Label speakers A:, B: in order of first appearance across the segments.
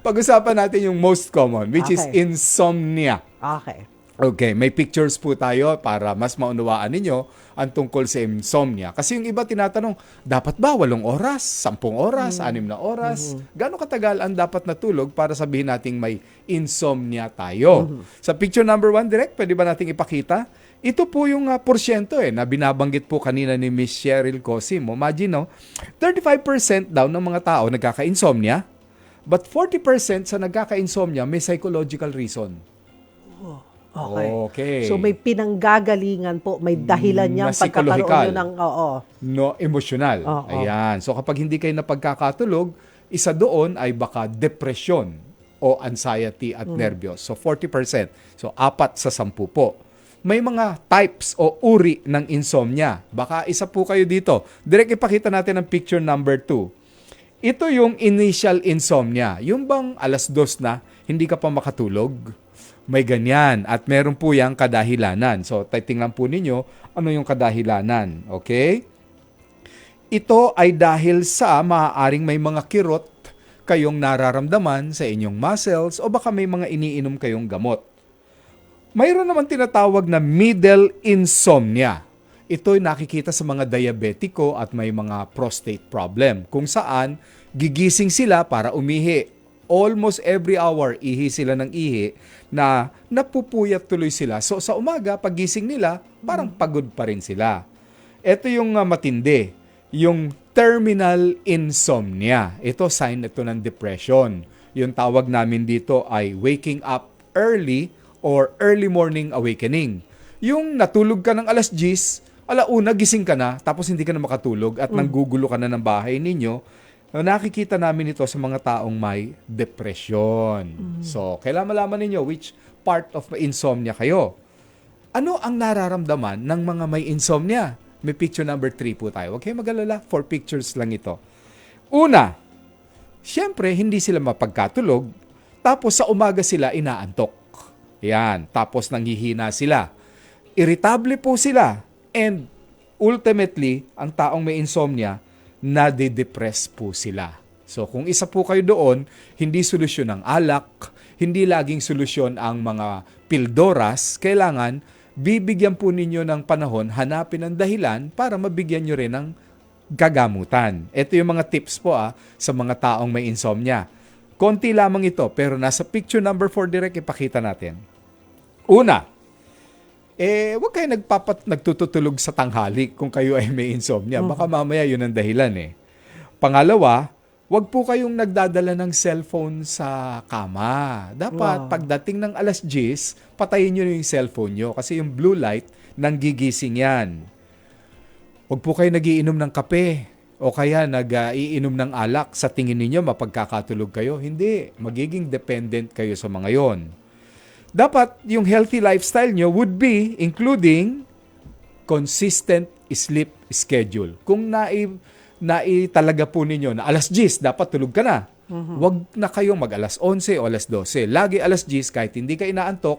A: pag-usapan natin yung most common, which is
B: Okay.
A: insomnia.
B: Okay.
A: Okay, may pictures po tayo para mas maunawaan ninyo ang tungkol sa insomnia. Kasi yung iba tinatanong, dapat ba walong oras, sampung oras, anim na oras? Gano'ng katagal ang dapat natulog para sabihin nating may insomnia tayo? Sa picture number one, direct, pwede ba nating ipakita? Ito po yung ah, porsyento eh, na binabanggit po kanina ni Miss Cheryl Cosimo. Imagine, no? 35% daw ng mga tao nagkaka-insomnia, but 40% sa nagkaka-insomnia may psychological reason.
B: Okay.
A: Okay.
B: So may pinanggagalingan po, may dahilan
A: Mm,
B: niyang pagkakaroon ng, oo.
A: no emosyonal.
B: Oo.
A: Ayan. So kapag hindi kayo napagkakatulog, isa doon ay baka depression o anxiety at
B: Mm.
A: nervyos. So 40%. So apat sa sampu po. May mga types o uri ng insomnia. Baka isa po kayo dito. Direct ipakita natin ang picture number 2. Ito yung initial insomnia. Yung bang alas dos na, hindi ka pa makatulog? May ganyan. At meron po yung kadahilanan. So, titingnan po ninyo ano yung kadahilanan. Okay? Ito ay dahil sa maaaring may mga kirot kayong nararamdaman sa inyong muscles o baka may mga iniinom kayong gamot. Mayroon naman tinatawag na middle insomnia. Ito ay nakikita sa mga diabetiko at may mga prostate problem kung saan gigising sila para umihi. Almost every hour, ihi sila ng ihi na napupuyat tuloy sila. So sa umaga, pagising nila, parang pagod pa rin sila. Ito yung ah, matindi, yung terminal insomnia. Ito sign ito ng depression. Yung tawag namin dito ay waking up early or early morning awakening. Yung natulog ka ng alas 10, alauna gising ka na, tapos hindi ka na makatulog at nanggugulo ka na ng bahay ninyo, nakikita namin ito sa mga taong may depression. So, kailangan malaman ninyo which part of insomnia kayo. Ano ang nararamdaman ng mga may insomnia? May picture number 3 po tayo. Huwag kayong mag-alala, four pictures lang ito. Una, syempre, hindi sila mapagkatulog, tapos sa umaga sila inaantok. Yan, tapos nanghihina sila. Irritable po sila. And ultimately, ang taong may insomnia, nade-depress po sila. So kung isa po kayo doon, hindi solusyon ang alak, hindi laging solusyon ang mga pildoras, kailangan bibigyan po ninyo ng panahon, hanapin ang dahilan para mabigyan nyo rin ng gagamutan. Ito yung mga tips po ah, sa mga taong may insomnia. Konti lamang ito, pero nasa picture number 4 direct ipakita natin. Una, eh, huwag kayo nagpapat, nagtututulog sa tanghali kung kayo ay may insomnia. Baka mamaya yun ang dahilan eh. Pangalawa, huwag po kayong nagdadala ng cellphone sa kama. Dapat
B: Wow.
A: pagdating ng alas 10, patayin nyo yung cellphone nyo kasi yung blue light, nanggigising yan. Huwag po kayo nagiinom ng kape o kaya nag-iinom ng alak sa tingin ninyo mapagkakatulog kayo. Hindi, magiging dependent kayo sa mga yon. Dapat yung healthy lifestyle nyo would be including consistent sleep schedule. Kung nai, nai talaga po ninyo na alas 10, dapat tulog ka na. Huwag na kayong mag alas 11 o alas 12. Lagi alas 10 kahit hindi ka inaantok,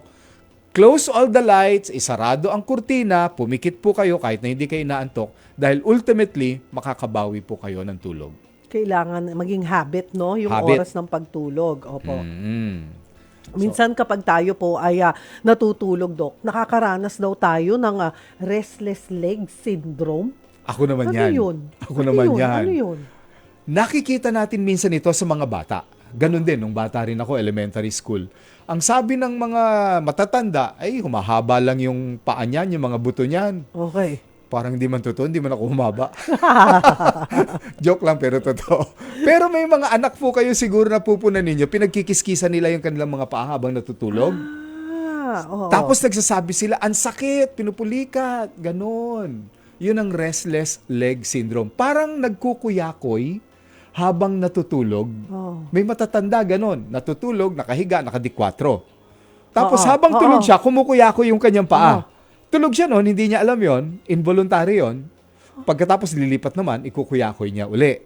A: close all the lights, isarado ang kurtina, pumikit po kayo kahit na hindi kayo inaantok dahil ultimately makakabawi po kayo ng tulog.
B: Kailangan maging habit, no? Yung
A: Habit.
B: oras ng pagtulog. Opo.
A: Mm.
B: Minsan kapag tayo po ay ah, natutulog, Dok, nakakaranas daw tayo ng ah, restless leg syndrome.
A: Ako naman
B: Ano
A: yan.
B: yun?
A: Ako
B: Ano
A: naman
B: yun?
A: yan.
B: Ano yun?
A: Nakikita natin minsan ito sa mga bata. Ganon din, nung bata rin ako, elementary school. Ang sabi ng mga matatanda, ay humahaba lang yung paa niyan, yung mga buto niyan.
B: Okay.
A: Parang hindi man totoo, hindi man ako humaba. Joke lang pero totoo. Pero may mga anak po kayo siguro na pupunan ninyo, pinagkikiskisan nila yung kanilang mga paa habang natutulog.
B: Ah, oo.
A: Tapos nagsasabi sila, ang sakit, pinupulikat, ganon. Yun ang restless leg syndrome. Parang nagkukuyakoy habang natutulog.
B: Oh.
A: May matatanda ganon. Natutulog, nakahiga, nakadikwatro. Tapos
B: Oo,
A: habang
B: oo.
A: tulog siya, kumukuyakoy yung kanyang paa.
B: Oo.
A: Tulog siya noon, hindi niya alam yon, involuntary yon. Pagkatapos lilipat naman, ikukuyakoy niya uli.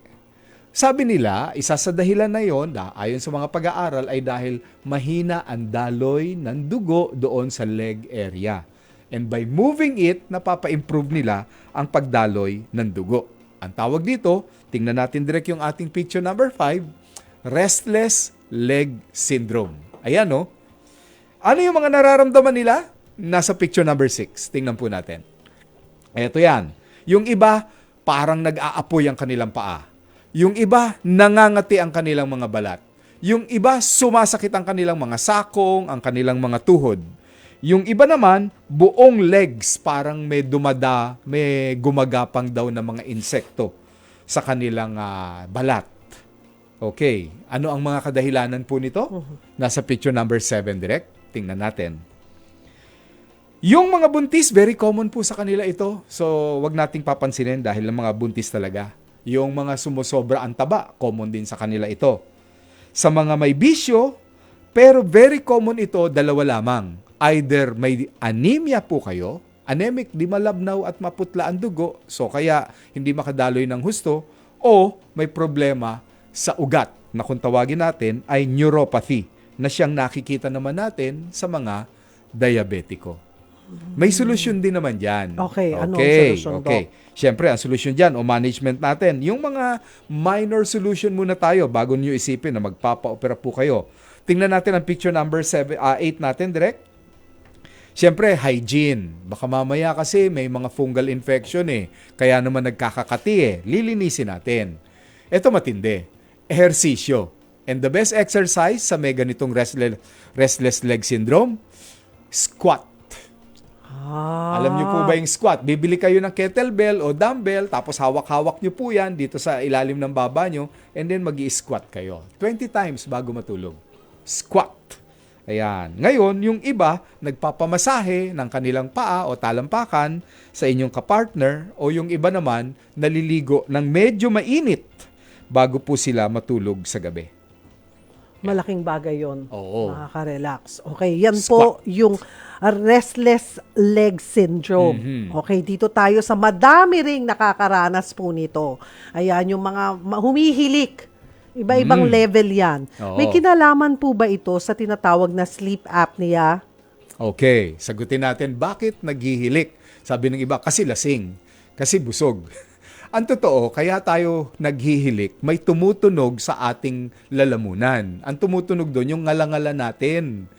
A: Sabi nila, isa sa dahilan na yon, da, ayon sa mga pag-aaral, ay dahil mahina ang daloy ng dugo doon sa leg area. And by moving it, napapa-improve nila ang pagdaloy ng dugo. Ang tawag dito, tingnan natin direct yung ating picture number 5, restless leg syndrome. Ayan, no? Ano yung mga nararamdaman nila? Nasa picture number 6. Tingnan po natin. Eto yan. Yung iba, parang nag-aapoy ang kanilang paa. Yung iba, nangangati ang kanilang mga balat. Yung iba, sumasakit ang kanilang mga sakong, ang kanilang mga tuhod. Yung iba naman, buong legs, parang may dumada, may gumagapang daw na mga insekto sa kanilang ah, balat. Okay. Ano ang mga kadahilanan po nito? Nasa picture number 7 direct. Tingnan natin. Yung mga buntis, very common po sa kanila ito. So, wag nating papansinin dahil ang mga buntis talaga. Yung mga sumusobra ang taba, common din sa kanila ito. Sa mga may bisyo, pero very common ito, dalawa lamang. Either may anemia po kayo, anemic, di malabnaw at maputla ang dugo, so kaya hindi makadaloy ng husto, o may problema sa ugat na kung tawagin natin ay neuropathy na siyang nakikita naman natin sa mga diabetiko. May solusyon din naman dyan.
B: Okay, ano ang
A: Okay,
B: solusyon, Doc?
A: okay. Siyempre, ang solusyon dyan o management natin, yung mga minor solution muna tayo bago nyo isipin na magpapa-opera po kayo. Tingnan natin ang picture number 7, 8 natin, direct. Siyempre, hygiene. Baka mamaya kasi may mga fungal infection eh. Kaya naman nagkakakati eh. Lilinisin natin. Ito matindi. Ehersisyo. And the best exercise sa may ganitong restless, restless leg syndrome, squat.
B: Ah.
A: Alam niyo po ba yung squat? Bibili kayo ng kettlebell o dumbbell, tapos hawak-hawak niyo po yan dito sa ilalim ng baba niyo, and then mag squat kayo. 20 times bago matulog. Squat. Ayan. Ngayon, yung iba, nagpapamasahe ng kanilang paa o talampakan sa inyong kapartner, o yung iba naman, naliligo ng medyo mainit bago po sila matulog sa gabi.
B: Malaking bagay yon.
A: Oo.
B: Nakaka-relax. Okay, yan
A: Squat.
B: po yung restless leg syndrome.
A: Mhm.
B: Okay, dito tayo sa madami ring nakakaranas po nito. Ayan, yung mga ma- humihilik. Iba-ibang
A: Mm.
B: level yan.
A: Oo.
B: May kinalaman po ba ito sa tinatawag na sleep apnea?
A: Okay, sagutin natin bakit naghihilik. Sabi ng iba, kasi lasing, kasi busog. Ang totoo, kaya tayo naghihilik, may tumutunog sa ating lalamunan. Ang tumutunog doon, yung ngalangala natin.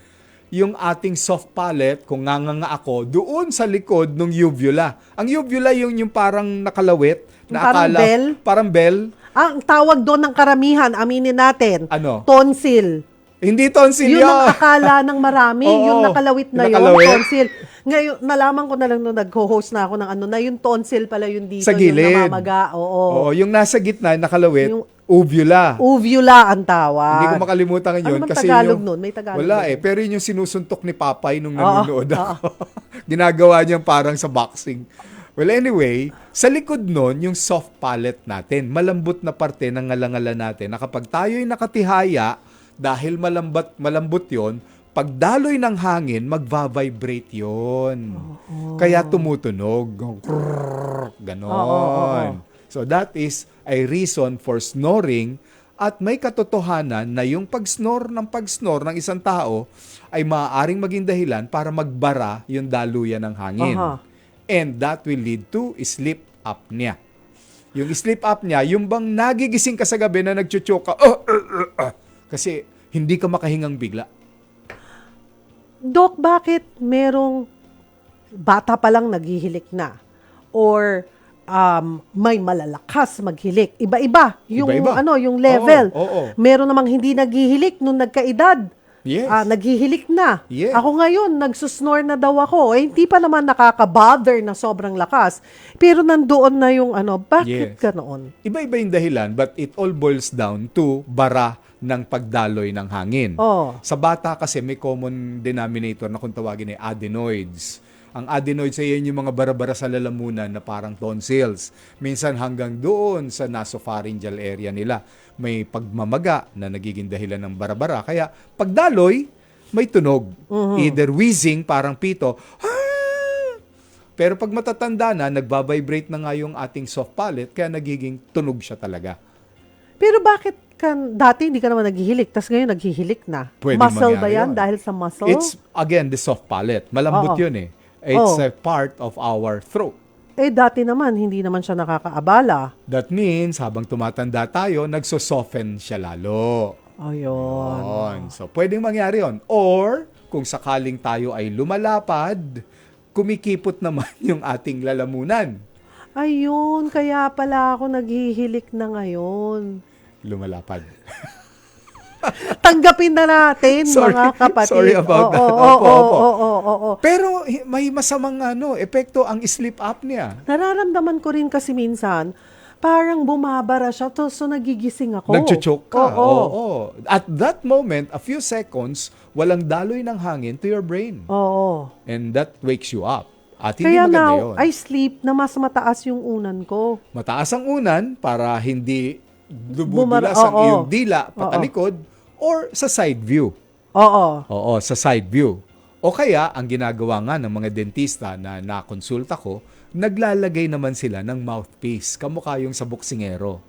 A: Yung ating soft palate, kung nganganga ako, doon sa likod ng uvula. Ang uvula yung, yung parang nakalawit.
B: Yung parang bell?
A: Parang bell.
B: Ang tawag doon ng karamihan, aminin natin,
A: Ano?
B: tonsil.
A: Hindi tonsil
B: Yun ang
A: yun.
B: akala ng marami,
A: Oo,
B: yung nakalawit na yun,
A: nakalawit.
B: tonsil. Ngayon, nalaman ko na lang nung nag-host na ako ng ano, na yung tonsil pala yung dito,
A: Sa gilid.
B: yung namamaga. Oo.
A: Oo, yung nasa gitna, nakalawit,
B: Yung-
A: uvula.
B: Uvula ang tawag.
A: Hindi ko makalimutan
B: Ano
A: yun.
B: bang
A: kasi
B: Tagalog
A: yung,
B: nun? May Tagalog
A: Wala
B: nun.
A: eh. Pero yun yung sinusuntok ni Papay nung
B: Oo,
A: nanonood ako. Ginagawa niyang parang sa boxing. Well, anyway, sa likod nun, yung soft palate natin, malambot na parte ng ngalangala natin, na kapag tayo'y nakatihaya, dahil malambat, malambot yon pag daloy ng hangin, magva-vibrate yon. Kaya tumutunog. Ganon.
B: Oo, oo.
A: So that is a reason for snoring at may katotohanan na yung pag-snore ng pag-snore ng isang tao ay maaaring maging dahilan para magbara yung daluyan ng hangin.
B: Aha.
A: And that will lead to sleep apnea. Yung sleep apnea, yung bang nagigising ka sa gabi na nagchuchoke ka, "Ah, ah, ah, ah," kasi hindi ka makahingang bigla.
B: Dok, bakit merong bata pa lang naghihilik na? Or um, may malalakas maghilik? Iba-iba. Yung,
A: Iba-iba.
B: ano, yung level.
A: Oo, oo.
B: Meron namang hindi naghihilik nung nagkaedad.
A: Yes.
B: Ah, naghihilik na.
A: Yes.
B: Ako ngayon, nagsusnore na daw ako. Eh, hindi pa naman nakaka-bother na sobrang lakas. Pero nandoon na yung ano, bakit
A: Yes.
B: ganoon?
A: Iba-iba yung dahilan but it all boils down to bara ng pagdaloy ng hangin.
B: Oh.
A: Sa bata kasi may common denominator na kung tawagin ay adenoids. Ang adenoids ay yan yung mga bara-bara sa lalamunan na parang tonsils. Minsan hanggang doon sa nasopharyngeal area nila. May pagmamaga na nagiging dahilan ng bara-bara. Kaya pagdaloy, may tunog. Either wheezing, parang pito. "Ah!" Pero pag matatanda na, nagbabibrate na nga yung ating soft palate, kaya nagiging tunog siya talaga.
B: Pero bakit kan dati hindi ka naman naghihilik, tapos ngayon naghihilik na?
A: Pwede
B: muscle ba yan
A: yun.
B: dahil sa muscle?
A: It's, again, the soft palate. Malambot
B: Oo.
A: yun eh. It's
B: Oo.
A: a part of our throat.
B: Eh dati naman, hindi naman siya nakakaabala.
A: That means, habang tumatanda tayo, nagso-soften siya lalo.
B: Ayun.
A: Yun. So, pwedeng mangyari yon. Or, kung sakaling tayo ay lumalapad, kumikipot naman yung ating lalamunan.
B: Ayun, kaya pala ako naghihilik na ngayon.
A: Lumalapad.
B: Tanggapin na natin,
A: Sorry.
B: mga kapatid.
A: Sorry about that.
B: Oo,
A: Opo,
B: oo,
A: opo.
B: oo, oo, oo.
A: Pero hi- may masamang ano, epekto ang sleep apnea.
B: Nararamdaman ko rin kasi minsan, parang bumabara siya, to, so nagigising ako.
A: Nagchuchok ka.
B: Oo.
A: Oo. At that moment, a few seconds, walang daloy ng hangin to your brain.
B: Oo.
A: And that wakes you up. At hindi
B: Kaya now,
A: yun.
B: I sleep na mas mataas yung unan ko.
A: Mataas ang unan para hindi
B: Bumara-
A: dumudulas ang
B: oo.
A: iyong dila patalikod or sa side view.
B: Oo.
A: Oo, sa side view. O kaya, ang ginagawa nga ng mga dentista na nakonsulta ko, naglalagay naman sila ng mouthpiece, kamukha yung sa boksingero.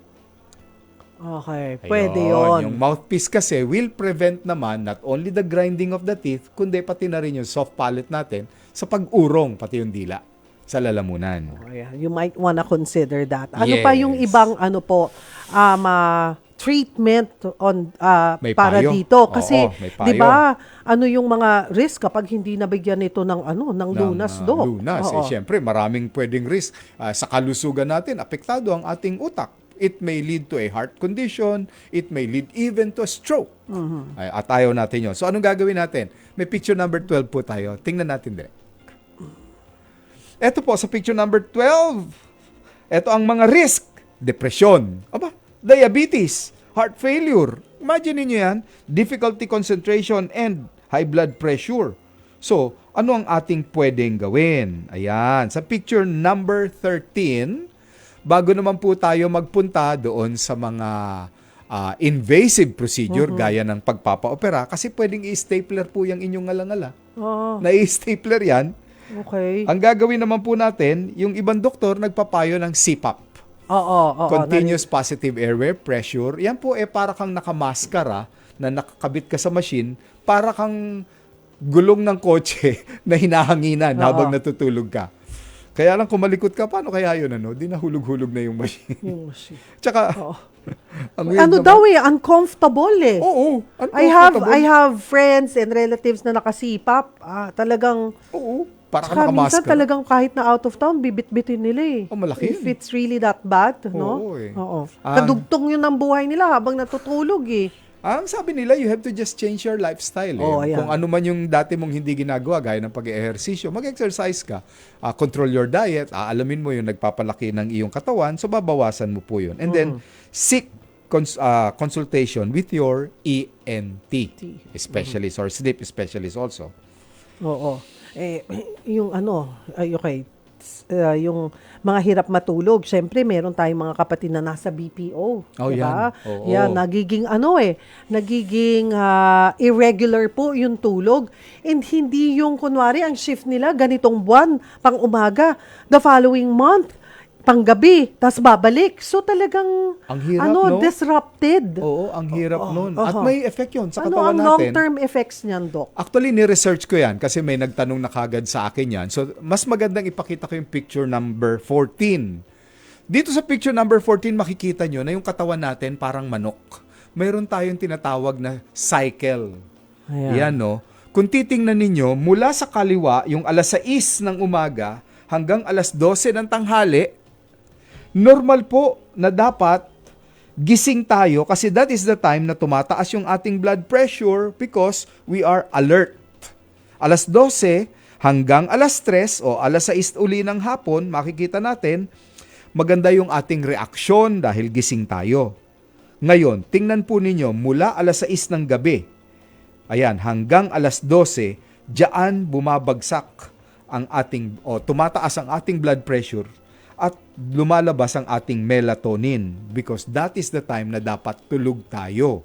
B: Okay,
A: Ayun,
B: pwede yon.
A: Yung mouthpiece kasi will prevent naman not only the grinding of the teeth, kundi pati na rin yung soft palate natin sa pag-urong, pati yung dila sa lalamunan.
B: Ayan, you might wanna consider that. Ano pa yung
A: Yes.
B: ibang ano po um, ah, treatment on ah,
A: May
B: para
A: payo.
B: dito kasi
A: Oo.
B: 'di ba ano yung mga risk kapag hindi nabigyan ito ng ano ng
A: ng,
B: lunas
A: ah,
B: do.
A: Lunas.
B: Oo.
A: Eh, syempre, maraming pwedeng risk. Ah, sa kalusugan natin, apektado ang ating utak. It may lead to a heart condition. It may lead even to a stroke.
B: Mm-hmm.
A: Ay, at ayaw natin yon. So, anong gagawin natin? May picture number 12 po tayo. Tingnan natin din. Ito po, sa picture number 12. Ito ang mga risk. Depression. Aba, diabetes. Heart failure. Imagine niyo yan. Difficulty concentration and high blood pressure. So, ano ang ating pwedeng gawin? Ayan. Sa picture number 13, bago naman po tayo magpunta doon sa mga ah, invasive procedure gaya ng pagpapaopera kasi pwedeng i-stapler po yung inyong ngalangala.
B: Oo,
A: Na i-stapler yan.
B: okay.
A: Ang gagawin naman po natin, yung ibang doktor nagpapayo ng CPAP.
B: Oo, oo.
A: Continuous positive airway pressure. Yan po eh para kang nakamaskara na nakakabit ka sa machine, para kang gulong ng kotse na hinahanginan
B: Oo.
A: habang natutulog ka. Kaya lang kumalikot ka, paano kaya yun ano? Di nahulog-hulog na yung machine.
B: Yung shit.
A: Tsaka,
B: Oo.
A: ang
B: Ano
A: naman.
B: daw eh, uncomfortable eh.
A: Oo.
B: I have. I have friends and relatives na nakasipap. Ah, talagang
A: Oo. Para
B: Tsaka
A: kang
B: minsan talagang kahit na out of town, bibit-bitin nila eh.
A: Oh, malaki
B: If
A: yun.
B: it's really that bad,
A: Oo,
B: no?
A: eh.
B: Oo.
A: Ah.
B: Kadugtong yun ang buhay nila habang natutulog eh.
A: Ang sabi nila, you have to just change your lifestyle. Eh.
B: Oo, ayan.
A: Kung ano man yung dati mong hindi ginagawa, gaya ng pag-ehersisyo, mag-exercise ka. Ah, control your diet. aalamin mo yung nagpapalaki ng iyong katawan, so babawasan mo po yun. And then, seek cons- ah, consultation with your ENT specialist or sleep specialist also.
B: Oo. Eh, yung ano, ay okay, uh, yung mga hirap matulog, syempre meron tayong mga kapatid na nasa BPO.
A: Oh,
B: diba?
A: yan. Oo.
B: Yan, nagiging ano eh, nagiging ah, irregular po yung tulog. And hindi yung kunwari ang shift nila ganitong buwan, pang umaga, the following month, pang gabi, tas babalik. So talagang
A: Ang hirap,
B: ano,
A: no?
B: disrupted.
A: Oo, ang hirap
B: Oo,
A: nun.
B: oo.
A: At may effect yun sa
B: ano
A: katawan
B: ang
A: natin.
B: long-term effects niyan, Doc?
A: Actually, ni-research ko yan kasi may nagtanong na kagad sa akin yan. So, mas magandang ipakita ko yung picture number 14. Dito sa picture number 14, makikita nyo na yung katawan natin parang manok. Mayroon tayong tinatawag na cycle.
B: Ayan.
A: Yan, no? Kung titingnan ninyo, mula sa kaliwa, yung alas 6 ng umaga hanggang alas 12 ng tanghali, normal po na dapat gising tayo kasi that is the time na tumataas yung ating blood pressure because we are alert. Alas 12 hanggang alas 3 o alas 6 uli ng hapon, makikita natin, maganda yung ating reaksyon dahil gising tayo. Ngayon, tingnan po ninyo, mula alas 6 ng gabi, ayan, hanggang alas 12, diyan bumabagsak ang ating, o tumataas ang ating blood pressure at lumalabas ang ating melatonin because that is the time na dapat tulog tayo.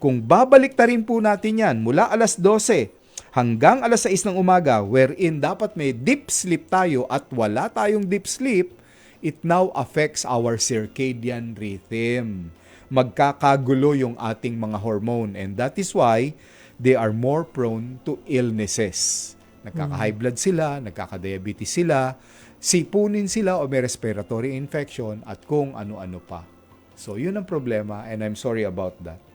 A: Kung babalik ta rin po natin yan mula alas 12 hanggang alas 6 ng umaga wherein dapat may deep sleep tayo at wala tayong deep sleep, it now affects our circadian rhythm. Magkakagulo yung ating mga hormone and that is why they are more prone to illnesses. Nagkaka-high blood sila, nagkaka-diabetes sila, sipunin sila o may respiratory infection at kung ano-ano pa. So, yun ang problema and I'm sorry about that.